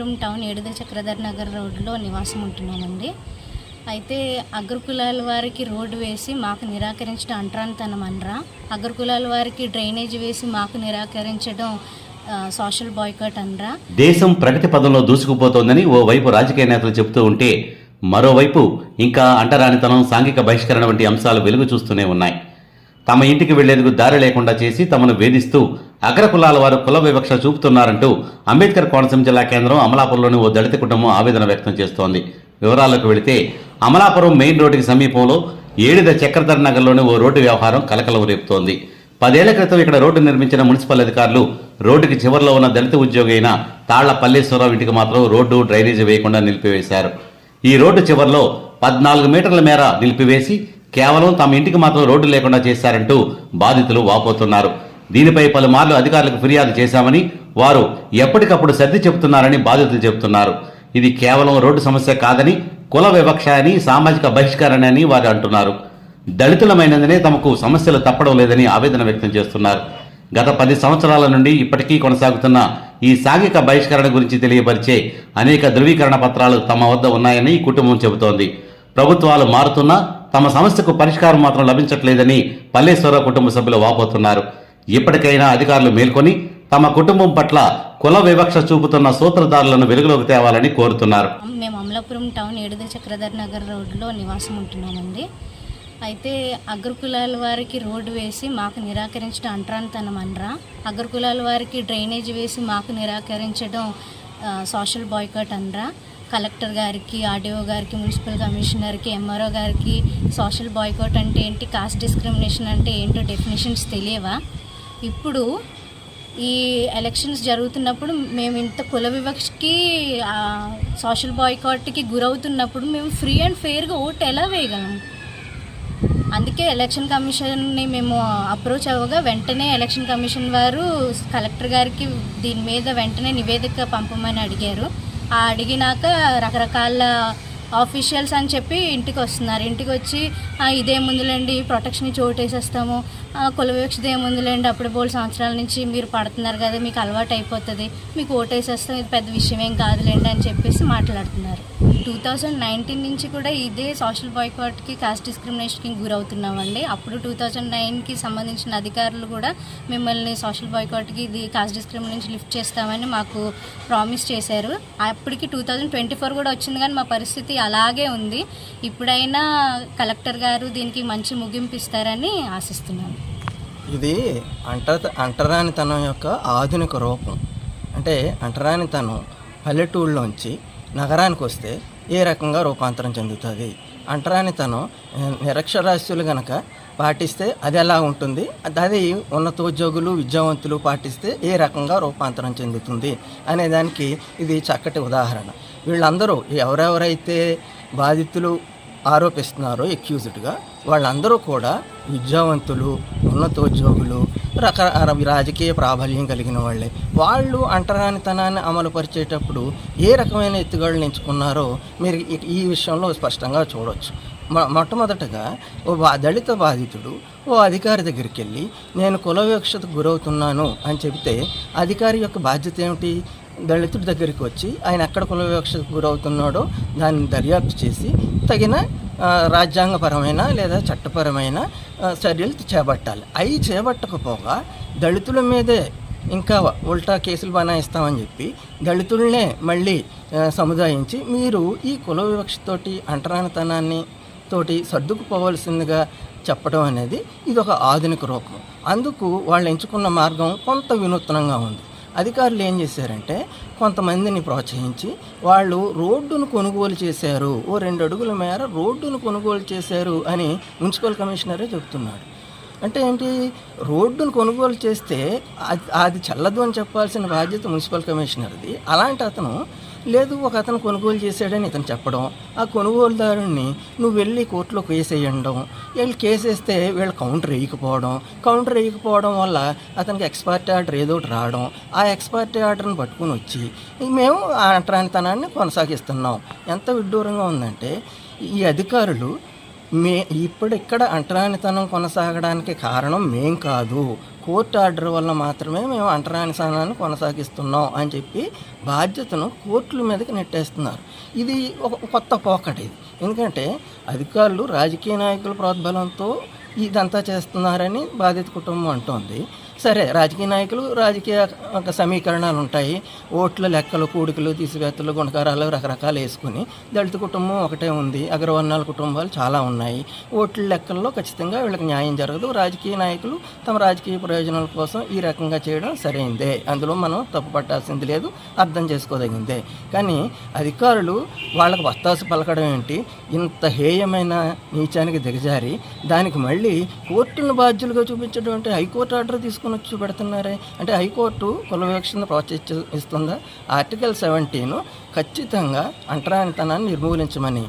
మేము టౌన్ ఏడుద చక్రధర్ నగర్ రోడ్లో నివాసం ఉంటున్నామండి అయితే అగ్రకులాల వారికి రోడ్డు వేసి మాకు నిరాకరించడం అంటరానితనం అనరా. అగ్రకులాల వారికి డ్రైనేజ్ వేసి మాకు నిరాకరించడం సోషల్ బాయ్కట్ అనరా. దేశం ప్రగతి పదంలో దూసుకుపోతోందని ఓ వైపు రాజకీయ నేతలు చెబుతూ ఉంటే మరోవైపు ఇంకా అంటరానితనం సాంఘిక బహిష్కరణ వంటి అంశాలు వెలుగు చూస్తూనే ఉన్నాయి. తమ ఇంటికి వెళ్ళేందుకు దారి లేకుండా చేసి తమను వేధిస్తూ అగ్రకులాల వారు కుల వివక్ష చూపుతున్నారంటూ అంబేద్కర్ కోనసీమ జిల్లా కేంద్రం అమలాపురంలోని ఓ దళిత కుటుంబం ఆవేదన వ్యక్తం చేస్తోంది. వివరాలకు వెళితే అమలాపురం మెయిన్ రోడ్డుకి సమీపంలో ఏడిద చక్రధర్ నగర్లోని ఓ రోడ్డు వ్యవహారం కలకలం రేపుతోంది. పదేళ్ళ క్రితం ఇక్కడ రోడ్డు నిర్మించిన మున్సిపల్ అధికారులు రోడ్డుకి చివరిలో ఉన్న దళిత ఉద్యోగి అయిన తాళ్ళ పల్లేశ్వరరావు ఇంటికి మాత్రం రోడ్డు డ్రైనేజీ వేయకుండా నిలిపివేశారు. ఈ రోడ్డు చివరిలో పద్నాలుగు మీటర్ల మేర నిలిపివేసి కేవలం తమ ఇంటికి మాత్రం రోడ్డు లేకుండా చేశారంటూ బాధితులు వాపోతున్నారు. దీనిపై పలుమార్లు అధికారులకు ఫిర్యాదు చేశామని వారు ఎప్పటికప్పుడు సర్ది చెబుతున్నారని బాధితులు చెబుతున్నారు. ఇది కేవలం రోడ్డు సమస్య కాదని కుల వివక్ష అని సామాజిక బహిష్కరణ అని వారు అంటున్నారు. దళితులమైనందునే తమకు సమస్యలు తప్పడం లేదని ఆవేదన వ్యక్తం చేస్తున్నారు. గత పది సంవత్సరాల నుండి ఇప్పటికీ కొనసాగుతున్న ఈ సాంఘిక బహిష్కరణ గురించి తెలియపరిచే అనేక ధృవీకరణ పత్రాలు తమ వద్ద ఉన్నాయని ఈ కుటుంబం చెబుతోంది. ప్రభుత్వాలు మారుతున్నా తమ సమస్యకు పరిష్కారం మాత్రం లభించట్లేదని పల్లేశ్వరరావు కుటుంబ సభ్యులు వాపోతున్నారు. ఇప్పటికైనా అధికారులు మేల్కొని తమ కుటుంబం పట్ల కుల వివక్ష చూపుతున్న సూత్రధారులను వెలుగులోకి తేవాలని కోరుతున్నారు. మేము అమలాపురం టౌన్ ఏడుద చక్రధర్ నగర్ రోడ్లో నివాసం ఉంటున్నామండి. అయితే అగ్రకులాల వారికి రోడ్డు వేసి మాకు నిరాకరించడం అంటరానితనం అనరా. అగ్రకులాల వారికి డ్రైనేజ్ వేసి మాకు నిరాకరించడం సోషల్ బాయ్కట్ అనరా. కలెక్టర్ గారికి ఆర్డీఓ గారికి మున్సిపల్ కమిషనర్కి ఎంఆర్ఓ గారికి సోషల్ బాయ్కౌట్ అంటే ఏంటి కాస్ట్ డిస్క్రిమినేషన్ అంటే ఏంటో డెఫినేషన్స్ తెలియవా? ఇప్పుడు ఈ ఎలక్షన్స్ జరుగుతున్నప్పుడు మేము ఇంత కుల వివక్షకి సోషల్ బాయ్కాట్కి గురవుతున్నప్పుడు మేము ఫ్రీ అండ్ ఫెయిర్గా ఓటు ఎలా వేయగలం? అందుకే ఎలక్షన్ కమిషన్ని మేము అప్రోచ్ అవ్వగా వెంటనే ఎలక్షన్ కమిషన్ వారు కలెక్టర్ గారికి దీని మీద వెంటనే నివేదిక పంపమని అడిగారు. అడిగినాక రకరకాల ఆఫీషియల్స్ అని చెప్పి ఇంటికి వస్తున్నారు ఇంటికి వచ్చి "ఆ, ఇదే ప్రొటెక్షన్ ఇచ్చి ఓటేసేస్తాము ఆ, కుల ఏముందులేండి అప్పుడు బోల్ సంవత్సరాల నుంచి మీరు పడుతున్నారు కదా మీకు అలవాటు అయిపోతుంది మీకు ఓటేసేస్తాం ఇది పెద్ద విషయం ఏం కాదులేండి అని చెప్పేసి మాట్లాడుతున్నారు. టూ థౌజండ్ నైన్టీన్ నుంచి కూడా ఇదే సోషల్ బాయ్కాట్కి కాస్ట్ డిస్క్రిమినేషన్కి గురవుతున్నామండి. అప్పుడు టూ థౌజండ్ నైన్కి సంబంధించిన అధికారులు కూడా మిమ్మల్ని సోషల్ బాయ్కాట్కి ఇది కాస్ట్ డిస్క్రిమినేషన్ లిఫ్ట్ చేస్తామని మాకు ప్రామిస్ చేశారు. అప్పటికి టూ థౌజండ్ ట్వంటీ ఫోర్ కూడా వచ్చింది కానీ మా పరిస్థితి అలాగే ఉంది. ఇప్పుడైనా కలెక్టర్ గారు దీనికి మంచి ముగింపు ఇస్తారని ఆశిస్తున్నాను. ఇది అంట అంటరానితనం యొక్క ఆధునిక రూపం. అంటే అంటరానితనం పల్లెటూళ్ళలోంచి నగరానికి వస్తే ఏ రకంగా రూపాంతరం చెందుతుంది? అంటరానితనం నిరక్షరాస్యులు గనక పాటిస్తే అది ఎలా ఉంటుంది? అది ఉన్నతోద్యోగులు విద్యావంతులు పాటిస్తే ఏ రకంగా రూపాంతరం చెందుతుంది అనే దానికి ఇది చక్కటి ఉదాహరణ. వీళ్ళందరూ ఎవరెవరైతే బాధితులు ఆరోపిస్తున్నారో ఎక్యూజ్డ్గా వాళ్ళందరూ కూడా విద్యావంతులు ఉన్నతోద్యోగులు రక రాజకీయ ప్రాబల్యం కలిగిన వాళ్ళే. వాళ్ళు అంటరానితనాన్ని అమలుపరిచేటప్పుడు ఏ రకమైన ఎత్తుగడలు ఎంచుకున్నారో మీరు ఈ- విషయంలో స్పష్టంగా చూడవచ్చు మొట్టమొదటగా ఓ దళిత బాధితుడు ఓ అధికారి దగ్గరికి వెళ్ళి నేను కులవివక్షతకు గురవుతున్నాను అని చెబితే అధికారి యొక్క బాధ్యత ఏమిటి? దళితుడి దగ్గరికి వచ్చి ఆయన ఎక్కడ కులవివక్షకు గురవుతున్నాడో దాన్ని దర్యాప్తు చేసి తగిన రాజ్యాంగపరమైన లేదా చట్టపరమైన చర్యలు చేపట్టాలి. అవి చేపట్టకపోగా దళితుల మీదే ఇంకా ఉల్టా కేసులు బనాయిస్తామని చెప్పి దళితులనే మళ్ళీ సముదాయించి మీరు ఈ కుల వివక్షతోటి అంటరానితనాన్ని తోటి సర్దుకుపోవలసిందిగా చెప్పడం అనేది ఇది ఒక ఆధునిక రూపం. అందుకు వాళ్ళు ఎంచుకున్న మార్గం కొంత వినూత్నంగా ఉంది. అధికారులు ఏం చేశారంటే కొంతమందిని ప్రోత్సహించి వాళ్ళు రోడ్డును కొనుగోలు చేశారు. ఓ రెండు అడుగుల మేర రోడ్డును కొనుగోలు చేశారు అని మున్సిపల్ కమిషనరే చెప్తున్నాడు. అంటే ఏంటి? రోడ్డును కొనుగోలు చేస్తే అది అది చల్లదు అని చెప్పాల్సిన బాధ్యత మున్సిపల్ కమిషనర్ది. అలాంటి అతను లేదు ఒక అతను కొనుగోలు చేశాడని ఇతను చెప్పడం ఆ కొనుగోలుదారుని నువ్వు వెళ్ళి కోర్టులో కేసు వేయడం వీళ్ళు కేసు వేస్తే వీళ్ళు కౌంటర్ వేయకపోవడం కౌంటర్ వేయకపోవడం వల్ల అతనికి ఎక్స్పర్ట్ ఆర్డర్ ఏదో ఒకటి రావడం ఆ ఎక్స్పర్ట్ ఆర్డర్ని పట్టుకుని వచ్చి మేము ఆ అంటరానితనాన్ని కొనసాగిస్తున్నాం. ఎంత విడ్డూరంగా ఉందంటే ఈ అధికారులు మే ఇప్పుడు ఇక్కడ అంటరానితనం కొనసాగడానికి కారణం మేం కాదు. కోర్టు ఆర్డర్ వల్ల మాత్రమే మేము అంటరానితనాన్ని కొనసాగిస్తున్నాం అని చెప్పి బాధ్యతను కోర్టుల మీదకి నెట్టేస్తున్నారు. ఇది ఒక కొత్త పోకటి ఇది. ఎందుకంటే అధికారులు రాజకీయ నాయకుల ప్రోద్బలంతో ఇదంతా చేస్తున్నారని బాధిత కుటుంబం అంటోంది. సరే రాజకీయ నాయకులు రాజకీయ ఒక సమీకరణాలు ఉంటాయి. ఓట్ల లెక్కలు కూడికలు తీసివేతలు గుణకారాలు రకరకాలు వేసుకుని దళిత కుటుంబం ఒకటే ఉంది. అగ్రవర్ణాల కుటుంబాలు చాలా ఉన్నాయి. ఓట్ల లెక్కల్లో ఖచ్చితంగా వీళ్ళకి న్యాయం జరగదు. రాజకీయ నాయకులు తమ రాజకీయ ప్రయోజనాల కోసం ఈ రకంగా చేయడం సరైందే. అందులో మనం తప్పు పట్టాల్సింది లేదు అర్థం చేసుకోదగిందే. కానీ అధికారులు వాళ్ళకి వత్తాసు పలకడం ఏంటి? ఇంత హేయమైన నీచానికి దిగజారి దానికి మళ్ళీ కోర్టును బాధ్యులుగా చూపించడం అంటే హైకోర్టు ఆర్డర్ తీసుకుని వచ్చి అంటే హైకోర్టు కుల వివక్షను ప్రోత్సహిస్తుందా ఆర్టికల్ సెవెంటీను ఖచ్చితంగా అంటరానితనాన్ని నిర్మూలించమని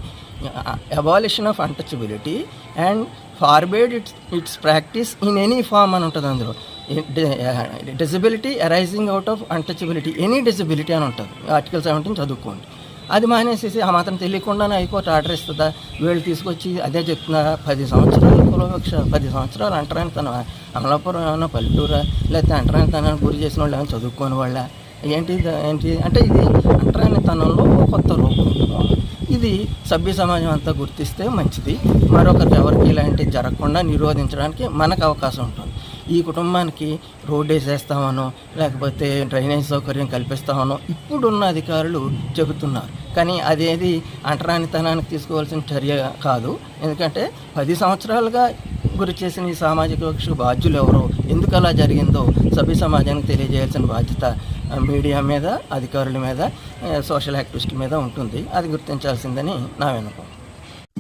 abolition of untouchability and forbade its its practice in any form అని ఉంటుంది అందులో. Disability arising out of untouchability any disability అని ఉంటుంది. ఆర్టికల్ సెవెంటీన్ చదువుకోండి. అది మానేసేసి ఆ మాత్రం తెలియకుండానే హైకోర్టు ఆర్డర్ ఇస్తుందా? వీళ్ళు తీసుకొచ్చి అదే చెప్తున్నా పది సంవత్సరాలు కులవక్ష పది సంవత్సరాలు అంటరాని తన అమలాపురం ఏమైనా పల్లెటూరా? లేకపోతే అంటరాని తన గురి చేసిన వాళ్ళు ఏమైనా చదువుకోని వాళ్ళ? ఏంటి ఏంటి? అంటే ఇది అంటరాని తనంలో కొత్త రూపం ఇది సభ్య సమాజం అంతా గుర్తిస్తే మంచిది. మరొకరికి ఎవరికి ఇలాంటివి జరగకుండా నిరోధించడానికి మనకు అవకాశం ఉంటుంది. ఈ కుటుంబానికి రోడ్ వేసేస్తామనో లేకపోతే డ్రైనేజ్ సౌకర్యం కల్పిస్తామనో ఇప్పుడున్న అధికారులు చెబుతున్నారు. కానీ అదేది అంటరానితనానికి తీసుకోవాల్సిన చర్య కాదు. ఎందుకంటే పది సంవత్సరాలుగా గురి చేసిన ఈ సామాజిక వివక్షకు బాధ్యులు ఎవరో ఎందుకు అలా జరిగిందో సభ్య సమాజానికి తెలియజేయాల్సిన బాధ్యత మీడియా మీద అధికారుల మీద సోషల్ యాక్టివిస్టుల మీద ఉంటుంది. అది గుర్తించాల్సిందని నా విన్నపం.